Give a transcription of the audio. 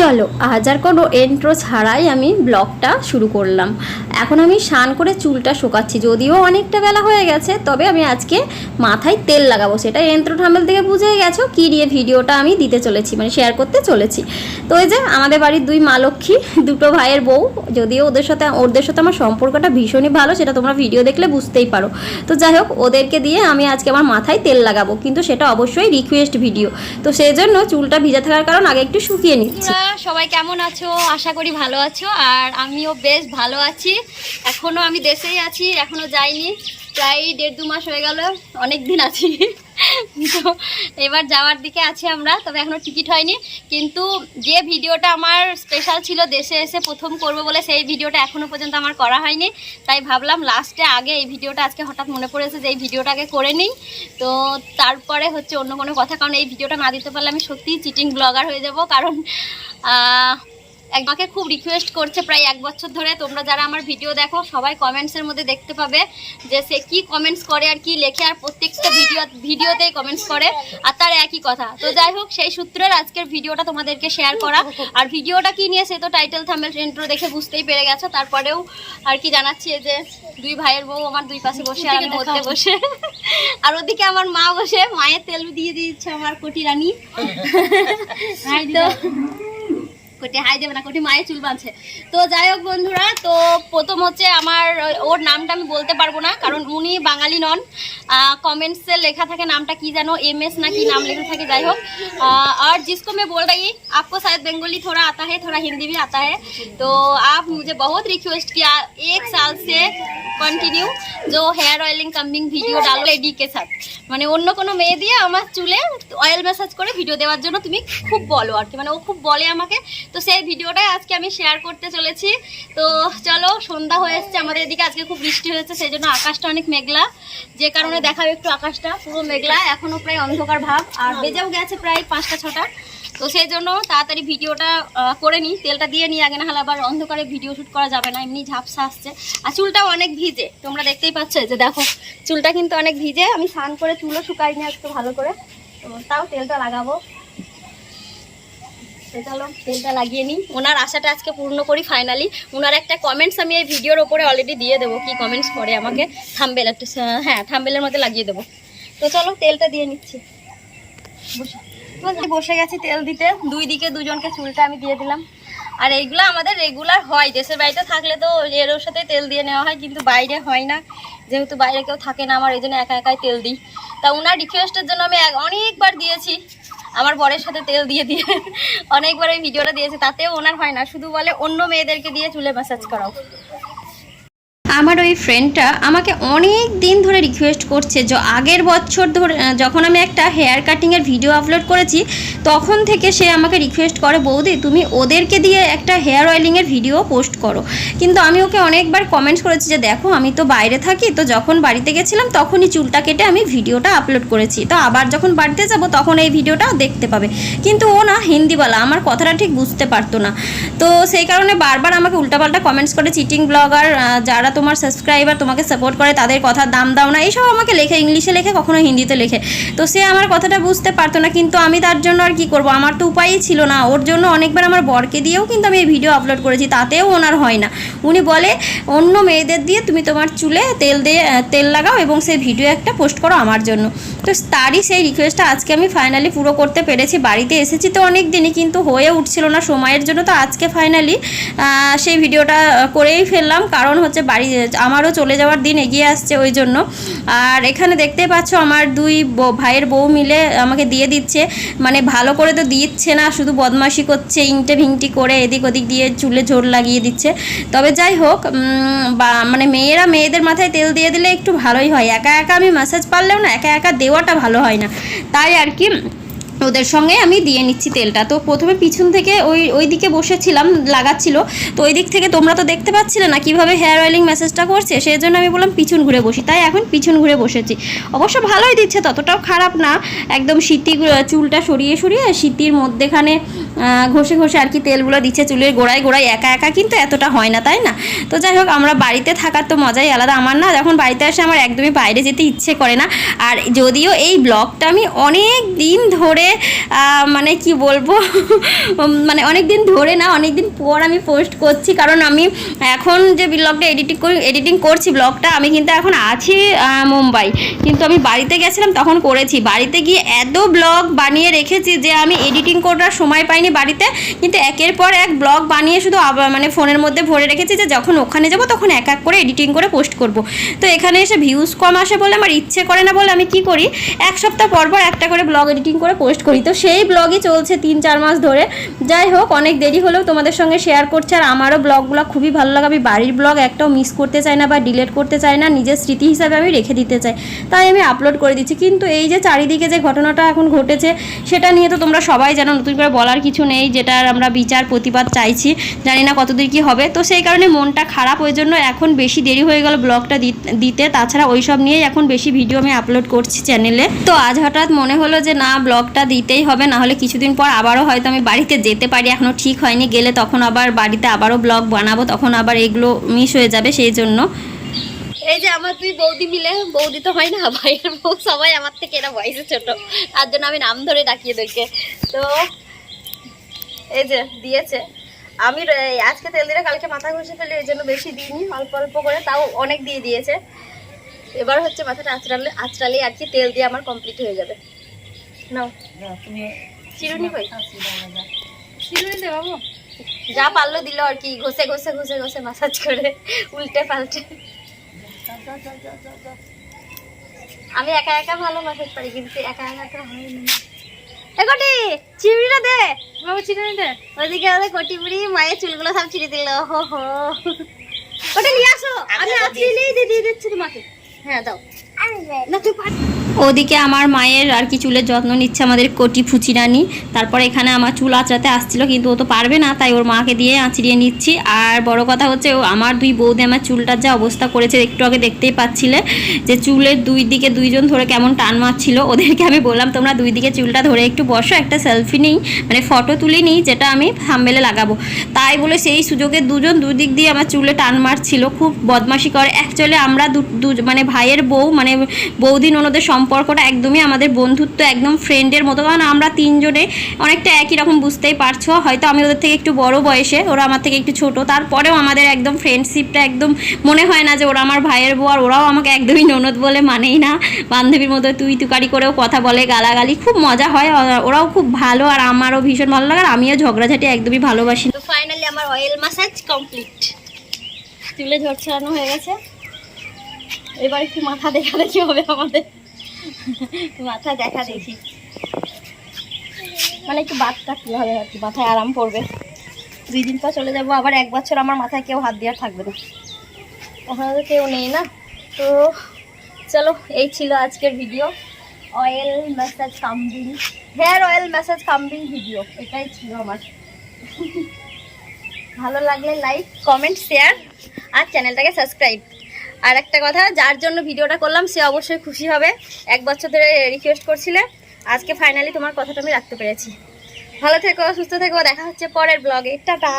চলো, আজ আর কোনো এন্ট্রো ছাড়াই আমি ব্লগটা শুরু করলাম। এখন আমি স্নান করে চুলটা শোকাচ্ছি, যদিও অনেকটা বেলা হয়ে গেছে, তবে আমি আজকে মাথায় তেল লাগাবো। সেটা এন্ট্রো ঠাম্বেল থেকে বুঝে গেছো, কী নিয়ে ভিডিওটা আমি দিতে চলেছি মানে শেয়ার করতে চলেছি। তো এই যে আমাদের বাড়ির দুই মা লক্ষ্মী, দুটো ভাইয়ের বউ, যদিও ওদের সাথে ওদের সাথে আমার সম্পর্কটা ভীষণই ভালো, সেটা তোমরা ভিডিও দেখলে বুঝতেই পারো। তো যাই হোক, ওদেরকে দিয়ে আমি আজকে আমার মাথায় তেল লাগাবো, কিন্তু সেটা অবশ্যই রিকোয়েস্ট ভিডিও তো সেই জন্য চুলটা ভিজা থাকার কারণ আগে একটু শুকিয়ে নিচ্ছি। সবাই কেমন আছো? আশা করি ভালো আছো। আর আমিও বেশ ভালো আছি। এখনও আমি দেশেই আছি, এখনও যাইনি। প্রায় দেড় দু মাস হয়ে গেল, অনেক দিন আছি। তো এবার যাওয়ার দিকে আছি আমরা, তবে এখনও টিকিট হয়নি। কিন্তু যে ভিডিওটা আমার স্পেশাল ছিল, দেশে এসে প্রথম করব বলে সেই ভিডিওটা এখনও পর্যন্ত আমার করা হয়নি। তাই ভাবলাম লাস্টে আগে এই ভিডিওটা, আজকে হঠাৎ মনে পড়েছে যে এই ভিডিওটা আগে করে নিই। তো তারপরে হচ্ছে অন্য কোনো কথা, কারণ এই ভিডিওটা না দিতে পারলে আমি সত্যিই চিটিং ব্লগার হয়ে যাব। কারণ আমাকে খুব রিকোয়েস্ট করছে প্রায় এক বছর ধরে। তোমরা যারা আমার ভিডিও দেখো সবাই কমেন্টসের মধ্যে দেখতে পাবে যে সে কি কমেন্টস করে আর কি লেখে আর প্রত্যেকটা ভিডিও ভিডিওতেই কমেন্টস করে আর তার একই কথা। তো যাই হোক সেই সূত্রের আজকের ভিডিওটা তোমাদেরকে শেয়ার করা। আর ভিডিওটা কি নিয়ে সে তো টাইটেল থামেল ইন্ট্রো দেখে বুঝতেই পেরে গেছো। তারপরেও আর কি জানাচ্ছি যে দুই ভাইয়ের বউ আমার দুই পাশে বসে আর আমি মধ্যে বসে। আর ওদিকে আমার মা বসে মায়ের তেল দিয়ে দিচ্ছে আমার কোটি রানী তো কোটি, হাই দেবে না, কোটি মায়ের চুল বাঁধছে। তো যাই হোক বন্ধুরা, তো প্রথম হচ্ছে আমার, ওর নামটা আমি বলতে পারব না, কারণ উনি বাঙালি নন। কমেন্টসে লেখা থাকে নামটা কি জানো এম এস না কি নাম লেখা থাকে, যাই হোক। আর জিসকো মে বল রাই আপকো শায়দ বেঙ্গলি থোড়া আতা হ্যাঁ থোড়া হিন্দি भी আতা হ্যাঁ তো আপ মুঝে बहुत রিকোয়েস্ট কিয়া, এক সাল সে কন্টিনিউ যে হেয়ার অয়েলিং কামিং ভিডিও ডালো এডি কে সাথ। মানে অন্য কোনো মেয়ে দিয়ে আমার চুলে অয়েল ম্যাসাজ করে ভিডিও দেওয়ার জন্য তুমি খুব বলো আর কি মানে ও খুব বলে আমাকে তো সেই ভিডিওটাই আজকে আমি শেয়ার করতে চলেছি। তো চলো সন্ধ্যা হয়ে এসছে আমাদের এদিকে আজকে খুব বৃষ্টি হয়েছে সেই জন্য আকাশটা অনেক মেঘলা। যে কারণে দেখাবে একটু আকাশটা পুরো মেঘলা এখনও প্রায় অন্ধকার ভাব আর বেজেও গেছে প্রায় পাঁচটা ছটা। তো সেই জন্য তাড়াতাড়ি ভিডিওটা করে নিই তেলটা দিয়ে নিই আগে না হলে আবার অন্ধকারে ভিডিও শ্যুট করা যাবে না এমনি ঝাপসা আসছে। আর চুলটাও অনেক ভিজে তোমরা দেখতেই পাচ্ছ যে দেখো চুলটা কিন্তু অনেক ভিজে আমি স্নান করে চুলও শুকাই নি একটু ভালো করে। তো তাও তেলটা লাগাবো। চলো তেলটা লাগিয়ে নিই। ওনার আশাটা আজকে পূর্ণ করি ফাইনালি ওনার একটা কমেন্টস আমি এই ভিডিওর ওপরে অলরেডি দিয়ে দেবো। কি কমেন্টস করে আমাকে? থাম্বেল একটা হ্যাঁ থাম্বেলের মধ্যে লাগিয়ে দেবো। তো চলো, তেলটা দিয়ে নিচ্ছি। বসে। গেছি তেল দিতে, দুই দিকে দুজনকে চুলটা আমি দিয়ে দিলাম। আর এইগুলো আমাদের রেগুলার হয়। দেশের বাড়িতে থাকলে তো এর সাথে তেল দিয়ে নেওয়া হয়, কিন্তু বাইরে হয় না। যেহেতু বাইরে কেউ থাকে না, আমার এই জন্য একা একাই তেল দিই। তা ওনার রিকোয়েস্টের জন্য আমি অনেকবার দিয়েছি। আমার বরের সাথে তেল দিয়ে দিয়ে অনেকবার ওই ভিডিওটা দিয়েছে, তাতেও ওনার হয় না। শুধু বলে অন্য মেয়েদেরকে দিয়ে চুলে ম্যাসাজ করাও। আমার ওই ফ্রেন্ডটা আমাকে অনেক দিন ধরে রিকোয়েস্ট করছে যে, আগের বছর ধরে যখন আমি একটা হেয়ার কাটিংয়ের ভিডিও আপলোড করেছি, তখন থেকে সে আমাকে রিকোয়েস্ট করে, বৌদি, তুমি ওদেরকে দিয়ে একটা হেয়ার অয়েলিংয়ের ভিডিও পোস্ট করো। কিন্তু আমি ওকে অনেকবার কমেন্টস করেছি যে, দেখো, আমি তো বাইরে থাকি, তো যখন বাড়িতে গেছিলাম, তখনই চুলটা কেটে আমি ভিডিওটা আপলোড করেছি। তো আবার যখন বাড়িতে যাব, তখন এই ভিডিওটা দেখতে পাবে। কিন্তু ও না হিন্দিওয়ালা আমার কথাটা ঠিক বুঝতে পারতো না। তো সেই কারণে বারবার আমাকে উল্টাপাল্টা কমেন্টস করে, চিটিং ব্লগার যারা তোমার সাবস্ক্রাইবার তোমাকে সাপোর্ট করে, তাদের কথা দাম দাও না, এইসব আমাকে লেখে, ইংলিশে লেখে কখনো হিন্দিতে লেখে। তো সে আমার কথাটা বুঝতে পারতো না, কিন্তু আমি তার জন্য আর কি করব? আমার তো উপায়ই ছিল না। ওর জন্য অনেকবার আমার বরকে দিয়েও কিন্তু আমি এই ভিডিও আপলোড করেছি, তাতেও ওনার হয় না। উনি বলে, অন্য মেয়েদের দিয়ে তুমি তোমার চুলে তেল দিয়ে, তেল লাগাও এবং সে ভিডিও একটা পোস্ট করো আমার জন্য। তো তারই সেই রিকোয়েস্টটা আজকে আমি ফাইনালি পুরো করতে পেরেছি। বাড়িতে এসেছি তো অনেক দিনই, কিন্তু হয়ে উঠছিল না। সময়ের জন্য তো আজকে ফাইনালি সেই ভিডিওটা করেই ফেললাম। কারণ হচ্ছে বাড়ি, আমারও চলে যাওয়ার দিন এগিয়ে আসছে ওই জন্য। আর এখানে দেখতে পাচ্ছ আমার দুই ভাইয়ের বউ মিলে আমাকে দিয়ে দিচ্ছে। মানে ভালো করে তো দিচ্ছে না, শুধু বদমাশি করছে, ইংটে ভিংটি করে এদিক ওদিক দিয়ে চুলে ঝোল লাগিয়ে দিচ্ছে। তবে যাই হোক মানে মেয়েরা মেয়েদের মাথায় তেল দিয়ে দিলে একটু ভালোই হয়। একা একা আমি ম্যাসাজ পারলেও না, একা একা দেওয়াটা ভালো হয় না। তাই আর কি ওদের সঙ্গে আমি দিয়ে নিচ্ছি তেলটা। তো প্রথমে পিছন থেকে ওই ওই দিকে বসেছিলাম, লাগাচ্ছিল। তো ওই দিক থেকে তোমরা তো দেখতে পাচ্ছিলে না কীভাবে হেয়ার অয়েলিং মেসেজটা করছে সেই জন্য আমি বললাম পিছন ঘুরে বসি। তাই এখন পিছন ঘুরে বসেছি। অবশ্য ভালোই দিচ্ছে, ততটাও খারাপ না। একদম শীতি চুলটা সরিয়ে সরিয়ে শীতির মধ্যেখানে ঘষে ঘষে আর কি তেলগুলো দিচ্ছে চুলের গোড়ায় গোড়ায় একা একা, কিন্তু এতটা হয় না, তাই না? তো যাই হোক, আমরা বাড়িতে থাকার তো মজাই আলাদা। আমার না যখন বাড়িতে আসে আমার একদমই বাইরে যেতে ইচ্ছে করে না। আর যদিও এই ব্লগটা আমি অনেক দিন ধরে মানে কি বলব মানে অনেক দিন ধরে না, অনেক দিন পর আমি পোস্ট করছি। কারণ আমি এখন যে ব্লগটা এডিটিং করি, এডিটিং করছি ব্লগটা, আমি কিন্তু এখন আছি মুম্বাই। কিন্তু আমি বাড়িতে গেছিলাম, তখন করেছি। বাড়িতে গিয়ে এত ব্লগ বানিয়ে রেখেছি যে আমি এডিটিং করার সময় পাইনি বাড়িতে, কিন্তু একের পর এক ব্লগ বানিয়ে শুধু আবার মানে ফোনের মধ্যে ভরে রেখেছি যে যখন ওখানে যাব তখন এক এক করে এডিটিং করে পোস্ট করব। তো এখানে এসে ভিউজ কম আসে বলে আমার ইচ্ছে করে না বলে আমি কি করি? এক সপ্তাহ পর পর একটা করে ব্লগ এডিটিং করে পোস্ট করি। তো সেই ব্লগই চলছে তিন চার মাস ধরে। যাই হোক, অনেক দেরি হলেও তোমাদের সঙ্গে শেয়ার করছে। আর আমারও ব্লগগুলো খুবই ভালো লাগে। আমি বাড়ির ব্লগ একটাও মিস করতে চাই না বা ডিলেট করতে চাই না। নিজের স্মৃতি হিসাবে আমি রেখে দিতে চাই। তাই আমি আপলোড করে দিচ্ছি। কিন্তু এই যে চারিদিকে যে ঘটনাটা এখন ঘটেছে, সেটা নিয়ে তো তোমরা সবাই জানো। নতুন করে বলার কিছু নেই, যেটার আমরা বিচার, প্রতিবাদ চাইছি, জানি না কতদূর কি হবে। তো সেই কারণে মনটা খারাপ, ওই জন্য এখন বেশি দেরি হয়ে গেল ব্লগটা দিতে। তাছাড়া ওই সব নিয়েই এখন বেশি ভিডিও আমি আপলোড করছি চ্যানেলে। তো আজ হঠাৎ মনে হলো যে, না, ব্লগটা দিতেই হবে, না হলে কিছুদিন পর আবারও হয়তো আমি বাড়িতে যেতে পারি এখনও ঠিক হয়নি। গেলে তখন আবার বাড়িতে আবারও ব্লগ বানাবো, তখন আবার এগুলো মিস হয়ে যাবে সেই জন্য। এই যে আমার তুই বৌদি মিলে, বৌদি তো হয় না, ভাইয়ের বউ, সবাই আমার থেকে এরা বয়সে ছোট। তার জন্য আমি নাম ধরে ডাকিয়ে দেখে। তো এই যে দিয়েছে। আমি আজকে তেল দিলে কালকে মাথা ঘষে ফেলি এই জন্য বেশি দিইনি অল্প অল্প করে তাও অনেক দিয়ে দিয়েছে। এবার হচ্ছে মাথাটা আঁচড়ালে আঁচড়ালেই আর কি তেল দিয়ে আমার কমপ্লিট হয়ে যাবে। নাও। চিরুনি কই? চিরুনি দে বাবু। যা পারল দিল আর কি ঘষে ঘষে ঘষে ঘষে মাসাজ করে উল্টে পাল্টে। আমি একা একা ভালো মাসাজ পারি কিন্তু একা একা তো হয়নি এ কটি চিড়িটা দে। বাবু চিড়ি দে। ওইদিকে আমাদের কটি বুড়ি মায়ের চুলগুলো সব ছিঁড়ে দিল হো হো। ওটা নিয়ে আসো আমি আজকে দিয়ে দিচ্ছি তোমাকে। হ্যাঁ দাও। ওদিকে আমার মায়ের আর কি চুলের যত্ন নিচ্ছে আমাদের কোটি ফুচি রানী। তারপর এখানে আমার চুল আঁচড়াতে আসছিল কিন্তু ও তো পারবে না তাই ওর মাকে দিয়ে আঁচড়িয়ে নিচ্ছি। আর বড় কথা হচ্ছে ও আমার দুই বৌদি আমার চুলটার যা অবস্থা করেছে একটু আগে দেখতেই পাচ্ছিলে যে চুলের দুই দিকে দুইজন ধরে কেমন টান মারছিল। ওদেরকে আমি বললাম তোমরা দুই দিকে চুলটা ধরে একটু বসো একটা সেলফি নিই মানে ফটো তুলে নিই যেটা আমি থাম্বেলে লাগাবো। তাই বলে সেই সুযোগে দুজন দুদিক দিয়ে আমার চুলে টান মারছিল খুব বদমাশি করে। অ্যাকচুয়ালি আমরা দু- দু- মানে ভাইয়ের বউ মানে বৌদি ননদের সম্পর্কটা একদমই আমাদের বন্ধুত্ব একদম ফ্রেন্ডের মতো। কারণ আমরা তিনজনে অনেকটা একই রকম বুঝতেই পারছ। হয়তো আমি ওদের থেকে একটু বড় বয়সে, ওরা আমার থেকে একটু ছোট। তারপরেও আমাদের একদম ফ্রেন্ডশিপটা একদম মনে হয় না যে ওরা আমার ভাইয়ের বউ, আর ওরাও আমাকে একদমই ননদ বলে মানেই না। বান্ধবীর মতো তুই তুকারি করেও কথা বলে গালাগালি, খুব মজা হয়। ওরাও খুব ভালো, আর আমারও ভীষণ ভালো লাগে, আর আমিও ঝগড়াঝাটি একদমই ভালোবাসি তো ফাইনালি আমার অয়েল মাসাজ কমপ্লিট চুলে ঝড় ছড়ানো হয়ে গেছে। এবার একটু মাথা দেখা দেখি হবে আমাদের। মাথা দেখা দেখি। মানে একটু বাদ কাটলে হবে আর কি, মাথায় আরাম পড়বে। দুই দিন পর চলে যাব, আবার এক বছর আমার মাথায় কেউ হাত দেওয়ার থাকবে না। ওখানে তো কেউ নেই না? তো চলো, এই ছিল আজকের video oil massage combing hair oil massage combing video এটাই ছিল আমার। ভালো লাগলে লাইক কমেন্ট শেয়ার আর চ্যানেলটাকে সাবস্ক্রাইব আর একটা কথা, যার জন্য ভিডিওটা করলাম, সে অবশ্যই খুশি হবে। এক বছর ধরে রিকোয়েস্ট করছিলে। আজকে ফাইনালি তোমার কথাটা আমি রাখতে পেরেছি। ভালো থেকো, সুস্থ থেকো, দেখা হচ্ছে পরের ব্লগে টাটা!